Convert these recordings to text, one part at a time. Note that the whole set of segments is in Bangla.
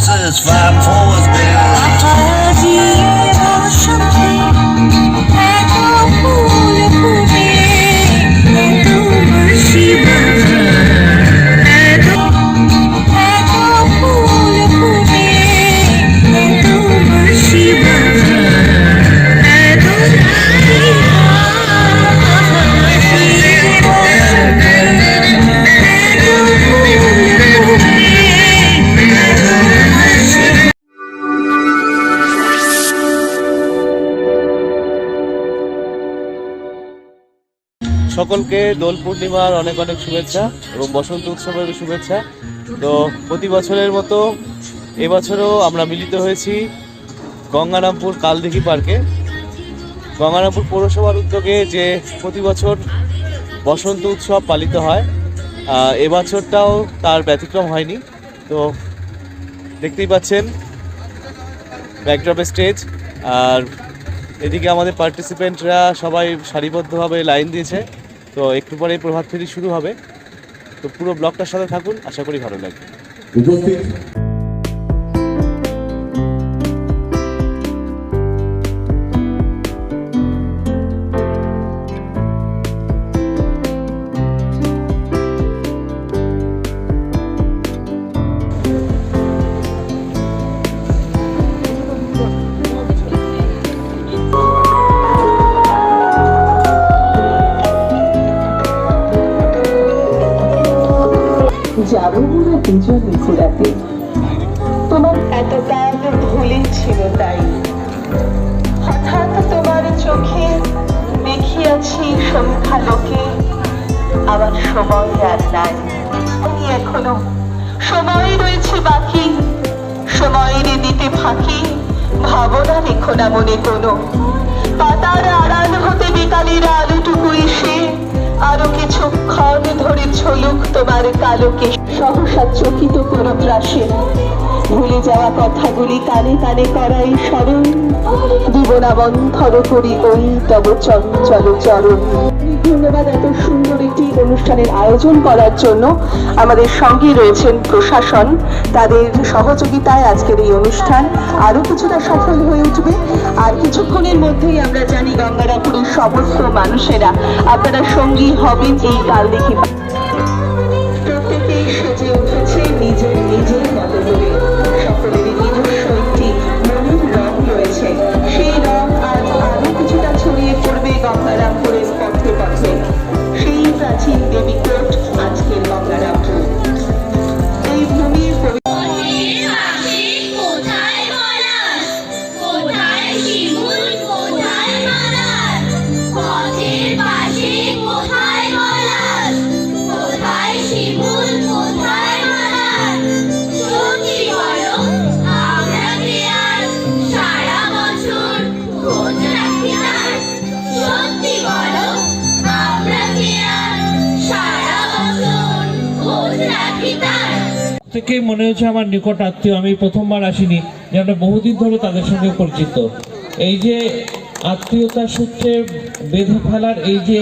horses, five fours, big সকলকে দোল পূর্ণিমার অনেক অনেক শুভেচ্ছা এবং বসন্ত উৎসবের শুভেচ্ছা। তো প্রতি বছরের মতো এবছরও আমরা মিলিত হয়েছি গঙ্গারামপুর কালদিঘি পার্কে। গঙ্গারামপুর পৌরসভার উদ্যোগে যে প্রতি বছর বসন্ত উৎসব পালিত হয় এবছরটাও তার ব্যতিক্রম হয়নি। তো দেখতেই পাচ্ছেন ব্যাকড্রপে স্টেজ আর এদিকে আমাদের পার্টিসিপেন্টরা সবাই সারিবদ্ধভাবে লাইন দিয়েছে। তো একটু পরে প্রভাত ফেরি শুরু হবে। তো পুরো ব্লগটার সাথে থাকুন, আশা করি ভালো লাগবে। উপস্থিত। দুজনে ঘোরাতে। তোমার এত কাল ভুলে ছিল তাই। হঠাৎ তোমার চোখে দেখিয়াছি সন্ধ্যালোকে আবার সময় আর নাই। আমি এখনও সময় রয়েছে বাকি সময়ের দিতে ফাঁকি, ভাবনা রেখো না মনে কোনো। পাতার আড়াল হতে বিকালের আলোটুকু এসে আরও কিছুক্ষণ ধরে ছলুক তোমার কালোকে সহসা চকিত কোনো ত্রাসে ভুলে যাওয়া কথাগুলি কানে কানে করাই স্মরণ। দিব না বন্ধর করি ওই তব চঞ্চল চরণ। ধন্যবাদ এত সুন্দর একটি অনুষ্ঠানের আয়োজন করার জন্য। আমাদের সঙ্গে রয়েছেন প্রশাসন। তাদের সহযোগিতায় আজকের এই অনুষ্ঠান আরও কিছুটা সফল হয়ে উঠবে। আর কিছুক্ষণের মধ্যেই আমরা জানি গঙ্গারাপুরের সমস্ত মানুষেরা আপনারা সঙ্গী হবেন এই কাল দেখি। উঠেছে, নিজের নিজের মতো করে। সকলেরই একটি মনের রং রয়েছে। সেই রং আজ আরও কিছুটা ছড়িয়ে পড়বে গঙ্গারামপুরের পথে পথে। সেই প্রাচীন থেকে মনে হচ্ছে আমার নিকট আত্মীয়, আমি প্রথমবার আসিনি যেন বহুদিন ধরে তাদের সঙ্গে পরিচিত। এই যে আত্মীয়তার সূত্রে বেঁধে ফেলার এই যে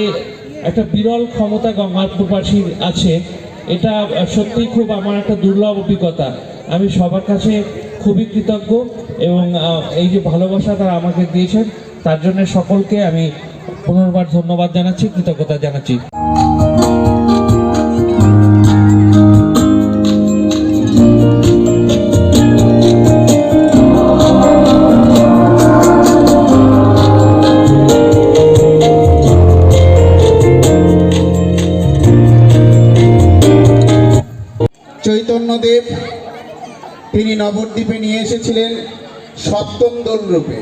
একটা বিরল ক্ষমতা গঙ্গাপুরবাসীর আছে, এটা সত্যিই খুব আমার একটা দুর্লভ অভিজ্ঞতা। আমি সবার কাছে খুবই কৃতজ্ঞ এবং এই যে ভালোবাসা তারা আমাকে দিয়েছেন, তার জন্য সকলকে আমি পুনর্বার ধন্যবাদ জানাচ্ছি, কৃতজ্ঞতা জানাচ্ছি। তিনি নবদ্বীপে নিয়ে এসেছিলেন সপ্তম দোল রূপে।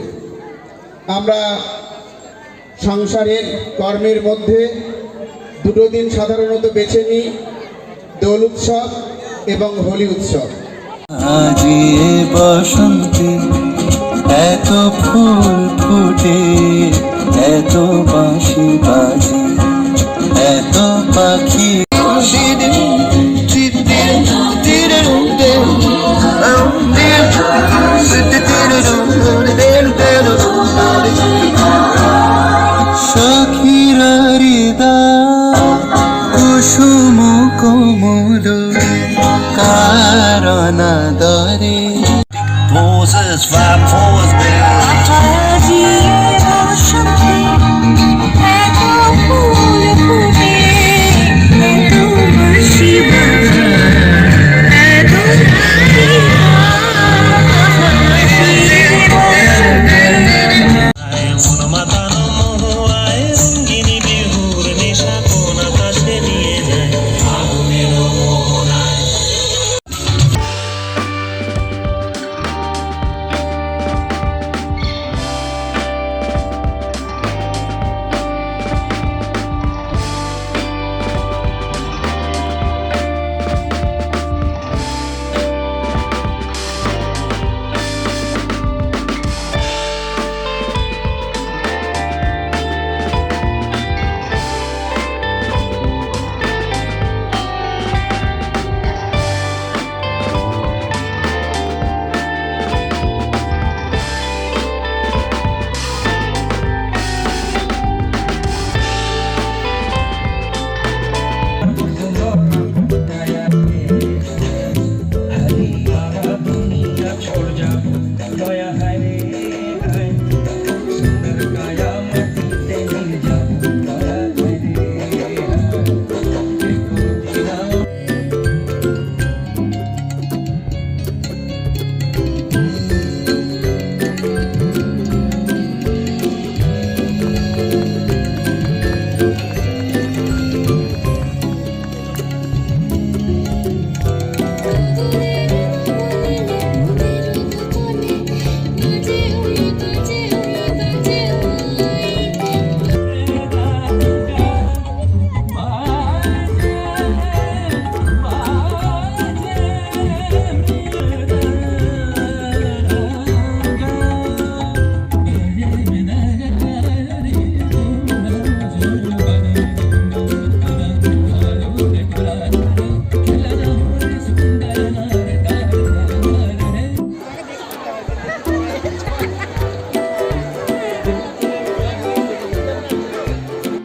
আমরা সংসারের কর্মের মধ্যে দুটো দিন সাধারণত বেছে নিই, দোল উৎসব এবং হোলি উৎসব। বসন্তে এত ফুল ফুটে, এত বাঁশি বাজে, এত পাখি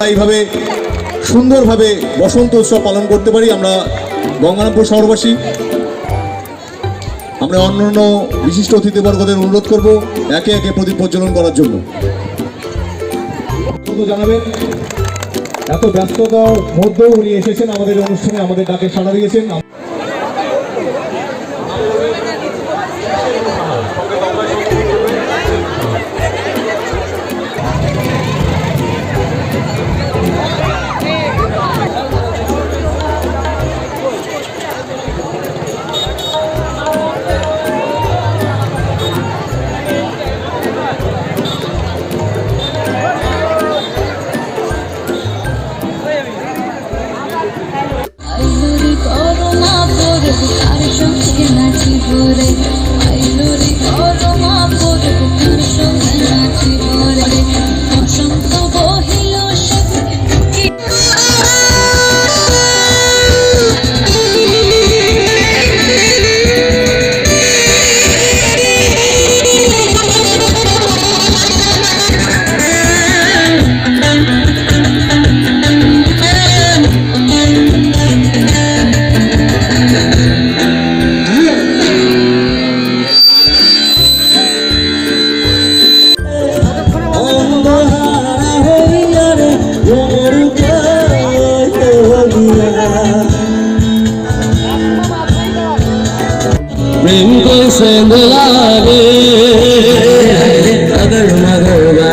এইভাবে সুন্দরভাবে বসন্ত উৎসব পালন করতে পারি। আমরা গঙ্গারামপুর শহরবাসী। আমরা অন্যান্য বিশিষ্ট অতিথিবর্গদের অনুরোধ করব একে একে প্রদীপ প্রজ্বলন করার জন্য। জানাবেন। এত ব্যস্ততার মধ্যেও উনি এসেছেন আমাদের অনুষ্ঠানে, আমাদের ডাকে সাড়া দিয়েছেন।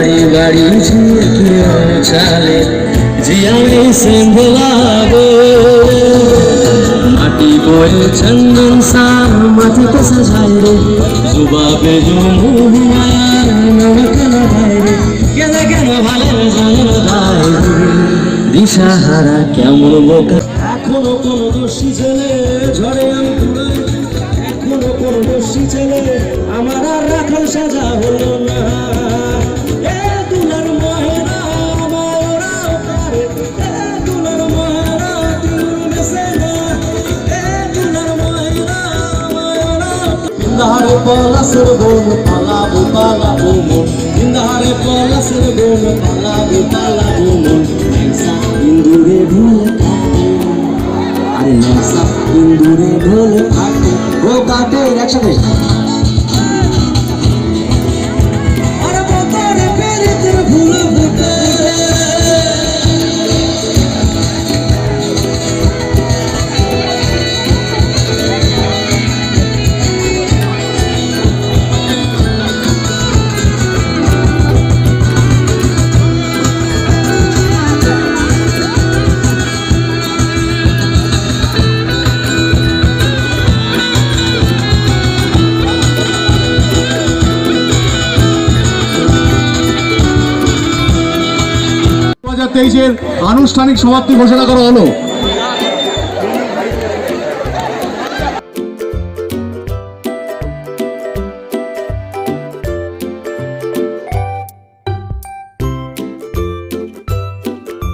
বাড়ি বাড়ি ঝুঁকিও চালে জিয়ানি সিন্ধলাবো মাটি বয়ে চন্দন সার মাটিতে সাজাই রে। জুবাবে জমুয়ার নমকে লাগাই রে। কেন কেন ভালো জানো ভাই দিশাহারা কেমন বোকা। এখনও কোনো দোষী ছেলে ঝড়ে আমি এখনও কোনো দোষী ছেলে আমার আর রাখাল সাজা হলো না। ইন্দারে পলাশের বোন পালাবো পালাবো মন। ইন্দারে পলাশের বোন পালাবো পালাবো মন। ইন্দুরে ঢোল আরে নেশা ইন্দুরে ঢোল কাটে ও কাটে একসাথে। হাজার তেইশের আনুষ্ঠানিক সমাপ্তি ঘোষণা করা হলো।